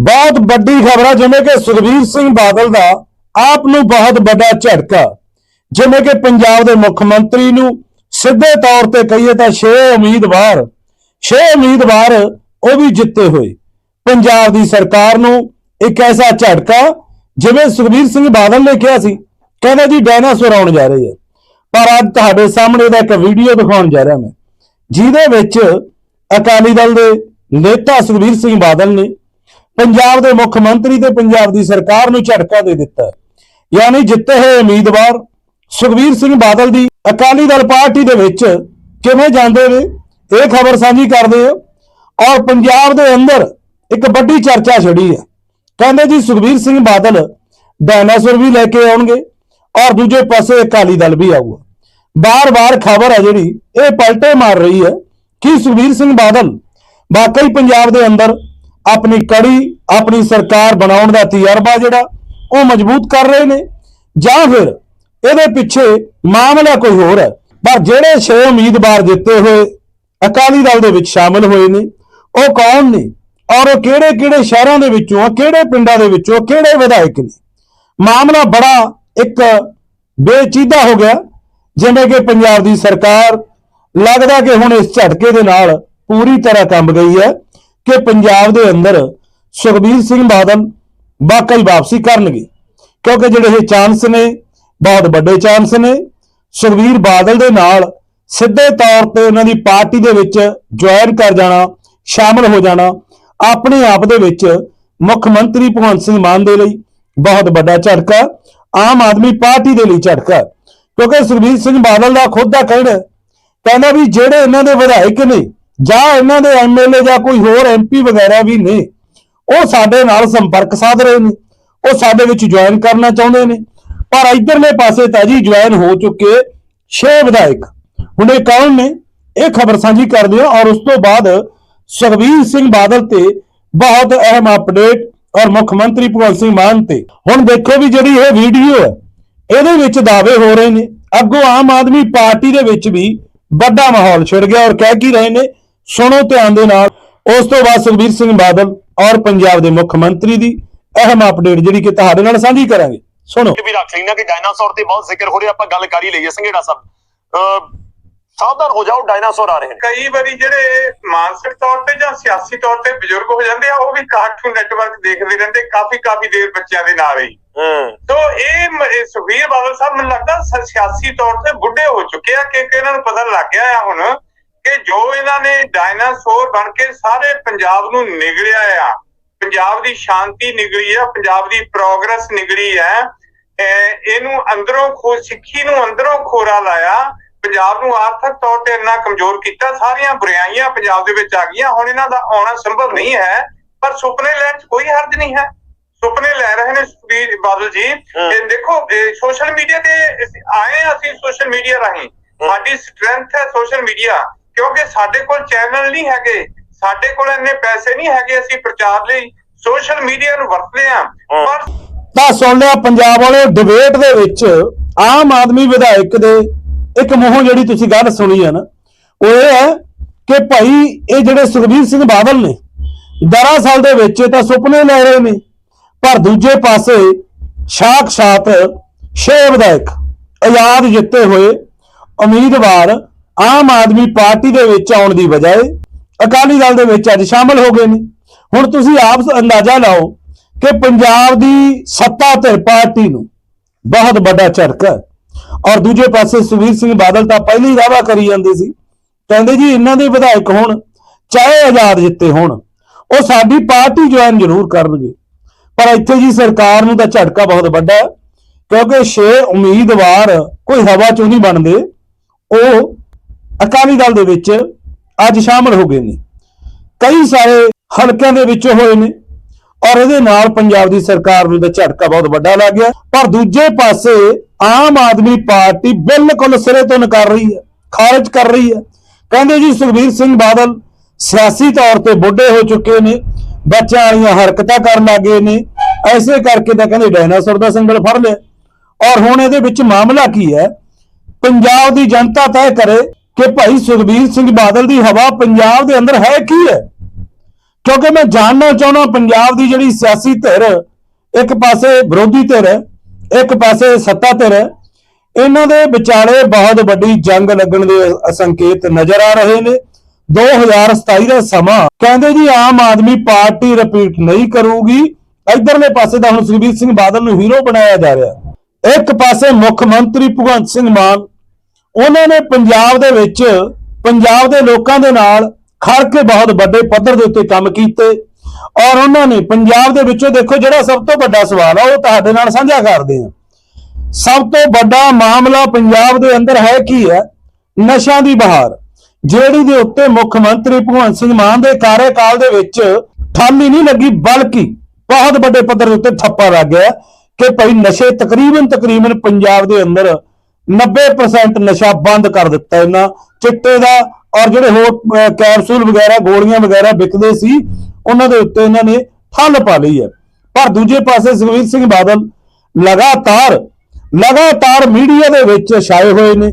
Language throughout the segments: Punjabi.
ਬਹੁਤ ਵੱਡੀ ਖਬਰ ਹੈ ਜਿਵੇਂ ਕਿ ਸੁਖਬੀਰ ਸਿੰਘ ਬਾਦਲ ਦਾ ਆਪ ਨੂੰ ਬਹੁਤ ਵੱਡਾ ਝਟਕਾ। ਜਿਵੇਂ ਕਿ ਪੰਜਾਬ ਦੇ ਮੁੱਖ ਮੰਤਰੀ ਨੂੰ ਸਿੱਧੇ ਤੌਰ ਤੇ ਕਹੀਏ ਤਾਂ 6 ਉਮੀਦਵਾਰ 6 ਉਮੀਦਵਾਰ ਉਹ ਵੀ ਜਿੱਤੇ ਹੋਏ। ਪੰਜਾਬ ਦੀ ਸਰਕਾਰ ਨੂੰ ਇੱਕ ਐਸਾ ਝਟਕਾ, ਜਿਵੇਂ ਸੁਖਬੀਰ ਸਿੰਘ ਬਾਦਲ ਨੇ ਕਿਹਾ ਸੀ, ਕਹਿੰਦਾ ਜੀ ਡਾਇਨਾਸੌਰ ਆਉਣ ਜਾ ਰਹੇ ਆ। ਪਰ ਅੱਜ ਤੁਹਾਡੇ ਸਾਹਮਣੇ ਦਾ ਇੱਕ ਵੀਡੀਓ ਦਿਖਾਉਣ ਜਾ ਰਿਹਾ ਮੈਂ। ਜਿਹਦੇ ਵਿੱਚ ਅਕਾਲੀ ਦਲ ਦੇ ਨੇਤਾ ਸੁਖਬੀਰ ਸਿੰਘ ਬਾਦਲ ਨੇ ਪੰਜਾਬ ਦੇ ਮੁੱਖ ਮੰਤਰੀ ਤੇ ਪੰਜਾਬ ਦੀ ਸਰਕਾਰ ਨੂੰ ਝਟਕਾ ਦੇ ਦਿੱਤਾ ਯਾਨੀ ਜਿੱਤੇ ਹੋਏ ਉਮੀਦਵਾਰ ਸੁਖਬੀਰ ਸਿੰਘ ਬਾਦਲ ਦੀ ਅਕਾਲੀ ਦਲ ਪਾਰਟੀ ਦੇ ਵਿੱਚ ਕਿਵੇਂ ਜਾਂਦੇ ਨੇ, ਇਹ ਖਬਰ ਸਾਂਝੀ ਕਰਦੇ ਹਾਂ। ਔਰ ਪੰਜਾਬ ਦੇ ਅੰਦਰ ਇੱਕ ਵੱਡੀ ਚਰਚਾ ਛੜੀ ਹੈ। ਕਹਿੰਦੇ ਜੀ ਸੁਖਬੀਰ ਸਿੰਘ ਬਾਦਲ ਡਾਇਨਾਸੌਰ ਵੀ ਲੈ ਕੇ ਆਉਣਗੇ ਔਰ ਦੂਜੇ ਪਾਸੇ ਅਕਾਲੀ ਦਲ ਵੀ ਆਊਗਾ। ਬਾਰ-ਬਾਰ ਖਬਰ ਹੈ ਜਿਹੜੀ, ਇਹ ਪਲਟੇ ਮਾਰ ਰਹੀ ਹੈ ਕਿ ਸੁਖਬੀਰ ਸਿੰਘ ਬਾਦਲ ਵਾਕਈ ਪੰਜਾਬ ਦੇ ਅੰਦਰ ਆਪਣੀ ਕੜੀ, ਆਪਣੀ ਸਰਕਾਰ ਬਣਾਉਣ ਦਾ ਤਜਰਬਾ ਜਿਹੜਾ ਉਹ ਮਜ਼ਬੂਤ ਕਰ ਰਹੇ ਨੇ। ਜਾਂ ਫਿਰ ਇਹਦੇ ਪਿੱਛੇ ਮਾਮਲਾ ਕੋਈ ਹੋਰ ਹੈ। ਪਰ ਜਿਹੜੇ 6 ਉਮੀਦਵਾਰ ਜਿੱਤੇ ਹੋਏ ਅਕਾਲੀ ਦਲ ਦੇ ਵਿੱਚ ਸ਼ਾਮਲ ਹੋਏ ਨੇ, ਉਹ ਕੌਣ ਨੇ ਔਰ ਉਹ ਕਿਹੜੇ ਕਿਹੜੇ ਸ਼ਹਿਰਾਂ ਦੇ ਵਿੱਚੋਂ ਆ, ਕਿਹੜੇ ਪਿੰਡਾਂ ਦੇ ਵਿੱਚੋਂ, ਕਿਹੜੇ ਵਿਧਾਇਕ ਨੇ? ਮਾਮਲਾ ਬੜਾ ਇੱਕ ਬੇਚੀਦਾ ਹੋ ਗਿਆ। ਜਿਵੇਂ ਕਿ ਪੰਜਾਬ ਦੀ ਸਰਕਾਰ ਲੱਗਦਾ ਕਿ ਹੁਣ ਇਸ ਝਟਕੇ ਦੇ ਨਾਲ ਪੂਰੀ ਤਰ੍ਹਾਂ ਕੰਬ ਗਈ ਹੈ। ਕਿ ਪੰਜਾਬ ਦੇ ਅੰਦਰ ਸੁਖਬੀਰ ਸਿੰਘ ਬਾਦਲ ਵਾਕਈ ਵਾਪਸੀ ਕਰਨਗੇ। ਕਿਉਂਕਿ ਜਿਹੜੇ ਇਹ ਚਾਂਸ ਨੇ, ਬਹੁਤ ਵੱਡੇ ਚਾਂਸ ਨੇ। ਸੁਖਬੀਰ ਬਾਦਲ ਦੇ ਨਾਲ ਸਿੱਧੇ ਤੌਰ ਤੇ ਉਹਨਾਂ ਦੀ ਪਾਰਟੀ ਦੇ ਵਿੱਚ ਜੁਆਇਨ ਕਰ ਜਾਣਾ, ਸ਼ਾਮਲ ਹੋ ਜਾਣਾ, ਆਪਣੇ ਆਪ ਦੇ ਵਿੱਚ ਮੁੱਖ ਮੰਤਰੀ ਭਗਵੰਤ ਸਿੰਘ ਮਾਨ ਦੇ ਲਈ ਬਹੁਤ ਵੱਡਾ ਝਟਕਾ, ਆਮ ਆਦਮੀ ਪਾਰਟੀ ਦੇ ਲਈ ਝਟਕਾ। ਕਿਉਂਕਿ ਸੁਖਬੀਰ ਸਿੰਘ ਬਾਦਲ ਦਾ ਖੁਦ ਦਾ ਕਹਿਣਾ ਕਹਿੰਦਾ ਵੀ ਜਿਹੜੇ ਇਹਨਾਂ ਦੇ ਵਿਧਾਇਕ ਨੇ ਜਾਂ ਇਹਨਾਂ ਦੇ ਐਮਐਲਏ ਜਾਂ ਕੋਈ ਹੋਰ ਐਮਪੀ ਵਗੈਰਾ ਵੀ ਨੇ, ਉਹ ਸਾਡੇ ਨਾਲ ਸੰਪਰਕ ਸਾਧ ਰਹੇ ਨੇ, ਉਹ ਸਾਡੇ ਵਿੱਚ ਜੁਆਇਨ ਕਰਨਾ ਚਾਹੁੰਦੇ ਨੇ। ਪਰ ਇਧਰਲੇ ਪਾਸੇ ਤਾਂ ਜੀ ਜੁਆਇਨ ਹੋ ਚੁੱਕੇ 6 ਵਿਧਾਇਕ। ਹੁਣ ਇਹ ਕੌਣ ਨੇ? ਇਹ ਖਬਰ ਸਾਂਝੀ ਕਰਦੇ ਹਾਂ ਔਰ ਉਸ ਤੋਂ ਬਾਅਦ ਸੁਖਬੀਰ ਸਿੰਘ ਬਾਦਲ ਤੇ ਬਹੁਤ ਅਹਿਮ ਅਪਡੇਟ ਔਰ ਮੁੱਖ ਮੰਤਰੀ ਭਗਵੰਤ ਸਿੰਘ ਮਾਨ ਤੇ। ਹੁਣ ਦੇਖੋ ਵੀ ਜਿਹੜੀ ਇਹ ਵੀਡੀਓ ਹੈ, ਇਹਦੇ ਵਿੱਚ ਦਾਅਵੇ ਹੋ ਰਹੇ ਨੇ। ਅੱਗੋਂ ਆਮ ਆਦਮੀ ਪਾਰਟੀ ਦੇ ਵਿੱਚ ਵੀ ਵੱਡਾ ਮਾਹੌਲ ਛਿੜ ਗਿਆ ਔਰ ਕਹਿ ਕੀ ਰਹੇ ਨੇ ਸੁਣੋ ਧਿਆਨ ਦੇ ਨਾਲ। ਉਸ ਤੋਂ ਬਾਅਦ ਸੁਖਬੀਰ ਸਿੰਘ ਬਾਦਲ ਔਰ ਪੰਜਾਬ ਦੇ ਮੁੱਖ ਮੰਤਰੀ ਦੀ ਅਹਿਮ ਅਪਡੇਟ ਜਿਹੜੀ ਕਿ ਤੁਹਾਡੇ ਨਾਲ ਸਾਂਝੀ ਕਰਾਂਗੇ। ਸੁਣੋ। ਵੀ ਰੱਖ ਲੈਣਾ ਕਿ ਡਾਇਨਾਸੌਰ ਤੇ ਬਹੁਤ ਜ਼ਿਕਰ ਹੋ ਰਿਹਾ ਆਪਾਂ ਗੱਲ ਕਰ ਹੀ ਲਈਏ ਸੰਘੇੜਾ ਸਾਹਿਬ। ਸਾਵਧਾਨ ਹੋ ਜਾਓ ਡਾਇਨਾਸੌਰ ਆ ਰਹੇ ਨੇ। ਕਈ ਵਾਰੀ ਜਿਹੜੇ ਮਾਨਸਿਕ ਤੌਰ ਤੇ ਜਾਂ ਸਿਆਸੀ ਤੌਰ ਤੇ ਬਜ਼ੁਰਗ ਹੋ ਜਾਂਦੇ ਆ ਉਹ ਵੀ ਕਾਰਟੂਨ ਨੈਟਵਰਕ ਦੇਖਦੇ ਰਹਿੰਦੇ ਕਾਫੀ ਕਾਫੀ ਦੇਰ ਬੱਚਿਆਂ ਦੇ ਨਾਲ ਹੀ। ਹੂੰ। ਤੋ ਇਹ ਸੁਖਬੀਰ ਬਾਦਲ ਸਾਹਿਬ ਮੈਨੂੰ ਲੱਗਦਾ ਸਿਆਸੀ ਤੌਰ ਤੇ ਬੁੱਢੇ ਹੋ ਚੁੱਕੇ ਆ ਕਿਉਂਕਿ ਇਹਨਾਂ ਨੂੰ ਪਤਾ ਲੱਗ ਗਿਆ ਆ ਹੁਣ ਕਿ ਜੋ ਇਹਨਾਂ ਨੇ ਡਾਇਨਾਸੌਰ ਬਣ ਕੇ ਸਾਰੇ ਪੰਜਾਬ ਨੂੰ ਨਿਗਲਿਆ ਆ ਪੰਜਾਬ ਦੀ ਸ਼ਾਂਤੀ ਨਿਗਲੀ ਆ ਪੰਜਾਬ ਦੀ ਪ੍ਰੋਗਰੈਸ ਨਿਗਲੀ ਆ ਇਹ- ਇਹਨੂੰ ਅੰਦਰੋਂ ਖੋ ਸਿੱਖੀ ਨੂੰ ਅੰਦਰੋਂ ਖੋਰਾ ਲਾਇਆ ਪੰਜਾਬ ਨੂੰ ਆਰਥਿਕ ਤੌਰ ਤੇ ਇੰਨਾ ਕਮਜ਼ੋਰ ਕੀਤਾ ਸਾਰੀਆਂ ਬੁਰਾਈਆਂ ਪੰਜਾਬ ਦੇ ਵਿੱਚ ਆ ਗਈਆਂ ਹੁਣ ਇਹਨਾਂ ਦਾ ਆਉਣਾ ਸੰਭਵ ਨਹੀਂ ਹੈ ਪਰ ਸੁਪਨੇ ਲੈਣ 'ਚ ਕੋਈ ਹਰਜ ਨਹੀਂ ਹੈ। ਸੁਪਨੇ ਲੈ ਰਹੇ ਨੇ ਸੁਖਬੀਰ ਬਾਦਲ ਜੀ। ਇਹ ਦੇਖੋ ਸੋਸ਼ਲ ਮੀਡੀਆ ਤੇ ਆਏ ਅਸੀਂ ਸੋਸ਼ਲ ਮੀਡੀਆ ਰਾਹੀਂ। ਸਾਡੀ ਸਟਰੈਂਥ ਹੈ ਸੋਸ਼ਲ ਮੀਡੀਆ ਕਿਉਂਕਿ ਸਾਡੇ ਕੋਲ ਚੈਨਲ ਨਹੀਂ ਹੈਗੇ ਸਾਡੇ ਕੋਲ ਇੰਨੇ ਪੈਸੇ ਨਹੀਂ ਹੈਗੇ ਅਸੀਂ ਪ੍ਰਚਾਰ ਲਈ ਸੋਸ਼ਲ ਮੀਡੀਆ ਨੂੰ ਵਰਤਦੇ ਹਮ। ਪਰ ਤਾਂ ਸੁਣ ਲਿਆ ਪੰਜਾਬ ਵਾਲੇ ਡਿਬੇਟ ਦੇ ਵਿੱਚ ਆਮ ਆਦਮੀ ਵਿਧਾਇਕ ਦੇ ਇੱਕ ਮੂੰਹੋਂ ਜਿਹੜੀ ਤੁਸੀਂ ਗੱਲ ਸੁਣੀ ਹੈ ਨਾ ਉਹ ਇਹ ਹੈ ਕਿ ਭਾਈ ਇਹ ਜਿਹੜੇ ਸੁਖਬੀਰ ਸਿੰਘ ਬਾਦਲ ਨੇ ਦਰਅਸਲ ਦੇ ਵਿੱਚ ਤਾਂ ਸੁਪਨੇ ਲੈ ਰਹੇ ਨੇ ਪਰ ਦੂਜੇ ਪਾਸੇ ਸਾਖਸ਼ਾਤ ਛੇ ਵਿਧਾਇਕ ਆਜ਼ਾਦ ਜਿੱਤੇ ਹੋਏ ਉਮੀਦਵਾਰ ਆਮ ਆਦਮੀ ਪਾਰਟੀ ਦੇ ਵਿੱਚ ਆਉਣ ਦੀ ਬਜਾਏ ਅਕਾਲੀ ਦਲ ਦੇ ਵਿੱਚ ਅੱਜ ਸ਼ਾਮਲ ਹੋ ਗਏ ਨੇ। ਹੁਣ ਤੁਸੀਂ ਆਪ ਅੰਦਾਜ਼ਾ ਲਾਓ ਕਿ ਪੰਜਾਬ ਦੀ ਸੱਤਾ ਧਿਰ ਪਾਰਟੀ ਨੂੰ ਬਹੁਤ ਵੱਡਾ ਝਟਕਾ ਹੈ। ਔਰ ਦੂਜੇ ਪਾਸੇ ਸੁਖਬੀਰ ਸਿੰਘ ਬਾਦਲ ਤਾਂ ਪਹਿਲੀ ਹੀ ਦਾਅਵਾ ਕਰੀ ਜਾਂਦੇ ਸੀ। ਕਹਿੰਦੇ ਜੀ, ਇਹਨਾਂ ਦੇ ਵਿਧਾਇਕ ਹੋਣ, ਚਾਹੇ ਆਜ਼ਾਦ ਜਿੱਤੇ ਹੋਣ, ਉਹ ਸਾਡੀ ਪਾਰਟੀ ਜੁਆਇਨ ਜ਼ਰੂਰ ਕਰਨਗੇ। ਪਰ ਇੱਥੇ ਜੀ ਸਰਕਾਰ ਨੂੰ ਤਾਂ ਝਟਕਾ ਬਹੁਤ ਵੱਡਾ ਕਿਉਂਕਿ 6 ਉਮੀਦਵਾਰ ਕੋਈ ਹਵਾ ਚੋਂ ਨਹੀਂ ਬਣਦੇ, ਉਹ ਅਕਾਲੀ ਦਲ ਦੇ ਵਿੱਚ ਅੱਜ ਸ਼ਾਮਲ ਹੋ ਗਏ ਨੇ। ਕਈ ਸਾਰੇ ਹਲਕਿਆਂ ਦੇ ਵਿੱਚ ਹੋਏ ਨੇ ਔਰ ਇਹਦੇ ਨਾਲ ਪੰਜਾਬ ਦੀ ਸਰਕਾਰ ਨੂੰ ਤਾਂ ਝਟਕਾ ਬਹੁਤ ਵੱਡਾ ਲੱਗ ਗਿਆ। ਪਰ ਦੂਜੇ ਪਾਸੇ ਆਮ ਆਦਮੀ ਪਾਰਟੀ ਬਿਲਕੁਲ ਸਿਰੇ ਤੋਂ ਨਕਾਰ ਰਹੀ ਹੈ, ਖਾਰਜ ਕਰ ਰਹੀ ਹੈ। ਕਹਿੰਦੇ ਜੀ ਸੁਖਬੀਰ ਸਿੰਘ ਬਾਦਲ ਸਿਆਸੀ ਤੌਰ ਤੇ ਬੁੱਢੇ ਹੋ ਚੁੱਕੇ ਨੇ, ਬੱਚਿਆਂ ਵਾਲੀਆਂ ਹਰਕਤਾਂ ਕਰਨ ਲੱਗੇ ਨੇ। ਐਸੇ ਕਰਕੇ ਤਾਂ ਕਹਿੰਦੇ ਡਾਇਨਾਸੌਰ ਦਾ ਸਿੰਗਲ ਫੜ ਲਿਆ। ਔਰ ਹੁਣ ਇਹਦੇ ਵਿੱਚ ਮਾਮਲਾ ਕੀ ਹੈ? ਪੰਜਾਬ ਦੀ ਜਨਤਾ ਤੈਅ ਕਰੇ ਕਿ ਭਾਈ ਸੁਖਬੀਰ ਸਿੰਘ ਬਾਦਲ ਦੀ ਹਵਾ ਪੰਜਾਬ ਦੇ ਅੰਦਰ ਹੈ ਕੀ ਹੈ? ਕਿਉਂਕਿ ਮੈਂ ਜਾਣਨਾ ਚਾਹੁੰਦਾ ਪੰਜਾਬ ਦੀ ਜਿਹੜੀ ਸਿਆਸੀ ਧਿਰ, ਇੱਕ ਪਾਸੇ ਵਿਰੋਧੀ ਧਿਰ, ਇੱਕ ਪਾਸੇ ਸੱਤਾ ਧਿਰ, ਇਹਨਾਂ ਦੇ ਵਿਚਾਲੇ ਬਹੁਤ ਵੱਡੀ ਜੰਗ ਲੱਗਣ ਦੇ ਸੰਕੇਤ ਨਜ਼ਰ ਆ ਰਹੇ ਨੇ। 2027 ਦਾ ਸਮਾਂ ਕਹਿੰਦੇ ਜੀ ਆਮ ਆਦਮੀ ਪਾਰਟੀ ਰਿਪੀਟ ਨਹੀਂ ਕਰੂਗੀ। ਇਧਰਲੇ ਪਾਸੇ ਤਾਂ ਹੁਣ ਸੁਖਬੀਰ ਸਿੰਘ ਬਾਦਲ ਨੂੰ ਹੀਰੋ ਬਣਾਇਆ ਜਾ ਰਿਹਾ। ਇੱਕ ਪਾਸੇ ਮੁੱਖ ਮੰਤਰੀ ਭਗਵੰਤ ਸਿੰਘ ਮਾਨ ਉਹਨਾਂ ਨੇ ਪੰਜਾਬ ਦੇ ਵਿੱਚ, ਪੰਜਾਬ ਦੇ ਲੋਕਾਂ ਦੇ ਨਾਲ ਖੜ ਕੇ ਬਹੁਤ ਵੱਡੇ ਪੱਧਰ ਦੇ ਉੱਤੇ ਕੰਮ ਕੀਤੇ ਔਰ ਉਹਨਾਂ ਨੇ ਪੰਜਾਬ ਦੇ ਵਿੱਚੋਂ ਦੇਖੋ ਜਿਹੜਾ ਸਭ ਤੋਂ ਵੱਡਾ ਸਵਾਲ ਆ, ਉਹ ਤੁਹਾਡੇ ਨਾਲ ਸਾਂਝਾ ਕਰਦੇ ਆ ਸਭ ਤੋਂ ਵੱਡਾ ਮਾਮਲਾ ਪੰਜਾਬ ਦੇ ਅੰਦਰ ਹੈ ਕੀ ਹੈ? ਨਸ਼ਿਆਂ ਦੀ ਬਹਾਰ, ਜਿਹੜੀ ਦੇ ਉੱਤੇ ਮੁੱਖ ਮੰਤਰੀ ਭਗਵੰਤ ਸਿੰਘ ਮਾਨ ਦੇ ਕਾਰਜਕਾਲ ਦੇ ਵਿੱਚ ਠੱਲ ਨਹੀਂ ਲੱਗੀ, ਬਲਕਿ ਬਹੁਤ ਵੱਡੇ ਪੱਧਰ ਦੇ ਉੱਤੇ ਠੱਪਾ ਲੱਗ ਗਿਆ ਕਿ ਭਾਈ ਨਸ਼ੇ ਤਕਰੀਬਨ ਤਕਰੀਬਨ ਪੰਜਾਬ ਦੇ ਅੰਦਰ 90% ਨਸ਼ਾ ਬੰਦ ਕਰ ਦਿੱਤਾ ਇਹਨਾਂ ਚਿੱਟੇ ਦਾ ਔਰ ਜਿਹੜੇ ਹੋਰ ਕੈਪਸੂਲ ਵਗੈਰਾ, ਗੋਲੀਆਂ ਵਗੈਰਾ ਵਿਕਦੇ ਸੀ, ਉਹਨਾਂ ਦੇ ਉੱਤੇ ਇਹਨਾਂ ਨੇ ਠੱਲ ਪਾ ਲਈ ਹੈ। ਪਰ ਦੂਜੇ ਪਾਸੇ ਸੁਖਬੀਰ ਸਿੰਘ ਬਾਦਲ ਲਗਾਤਾਰ ਲਗਾਤਾਰ ਮੀਡੀਆ ਦੇ ਵਿੱਚ ਛਾਏ ਹੋਏ ਨੇ।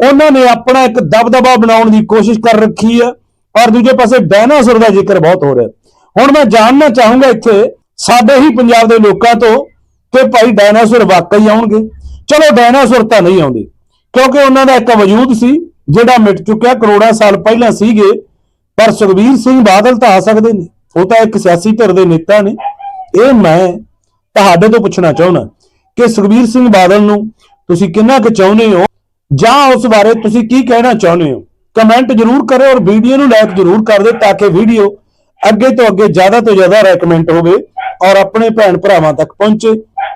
ਉਹਨਾਂ ਨੇ ਆਪਣਾ ਇੱਕ ਦਬਦਬਾ ਬਣਾਉਣ ਦੀ ਕੋਸ਼ਿਸ਼ ਕਰ ਰੱਖੀ ਹੈ ਔਰ ਦੂਜੇ ਪਾਸੇ ਡਾਇਨਾਸੌਰ ਦਾ ਜ਼ਿਕਰ ਬਹੁਤ ਹੋ ਰਿਹਾ। ਹੁਣ ਮੈਂ ਜਾਣਨਾ ਚਾਹੂੰਗਾ ਇੱਥੇ ਸਾਡੇ ਹੀ ਪੰਜਾਬ ਦੇ ਲੋਕਾਂ ਤੋਂ ਕਿ ਭਾਈ ਡਾਇਨਾਸੌਰ ਵਾਕਈ ਆਉਣਗੇ। ਚਲੋ ਡਾਇਨਾਸੌਰ ਤਾਂ ਨਹੀਂ ਆਉਂਦੇ, ਕਿਉਂਕਿ ਉਹਨਾਂ ਦਾ ਇੱਕ ਵਜੂਦ ਸੀ, ਜਿਹੜਾ ਮਿਟ ਚੁੱਕਿਆ ਕਰੋੜਾਂ ਸਾਲ ਪਹਿਲਾਂ ਸੀਗੇ, ਪਰ ਸੁਖਬੀਰ ਸਿੰਘ ਬਾਦਲ ਤਾਂ ਆ ਸਕਦੇ ਨੇ, ਉਹ ਤਾਂ ਇੱਕ ਸਿਆਸੀ ਧਿਰ ਦੇ ਨੇਤਾ ਨੇ। ਇਹ ਮੈਂ ਤੁਹਾਡੇ ਤੋਂ ਪੁੱਛਣਾ ਚਾਹੁੰਦਾ ਕਿ ਸੁਖਬੀਰ ਸਿੰਘ ਬਾਦਲ ਨੂੰ ਤੁਸੀਂ ਕਿੰਨਾ ਕੁ ਚਾਹੁੰਦੇ ਹੋ? ਜਾਂ ਉਸ ਬਾਰੇ ਤੁਸੀਂ ਕੀ ਕਹਿਣਾ ਚਾਹੁੰਦੇ ਹੋ? ਕਮੈਂਟ ਜਰੂਰ ਕਰਿਓ ਔਰ ਵੀਡੀਓ ਨੂੰ ਲਾਈਕ ਜਰੂਰ ਕਰ ਦਿਓ ਤਾਂ ਕਿ ਵੀਡੀਓ ਅੱਗੇ ਤੋਂ ਅੱਗੇ ਜ਼ਿਆਦਾ ਤੋਂ ਜ਼ਿਆਦਾ ਰეკਮੈਂਡ ਹੋਵੇ ਔਰ ਆਪਣੇ ਭੈਣ ਭਰਾਵਾਂ ਤੱਕ ਪਹੁੰਚੇ।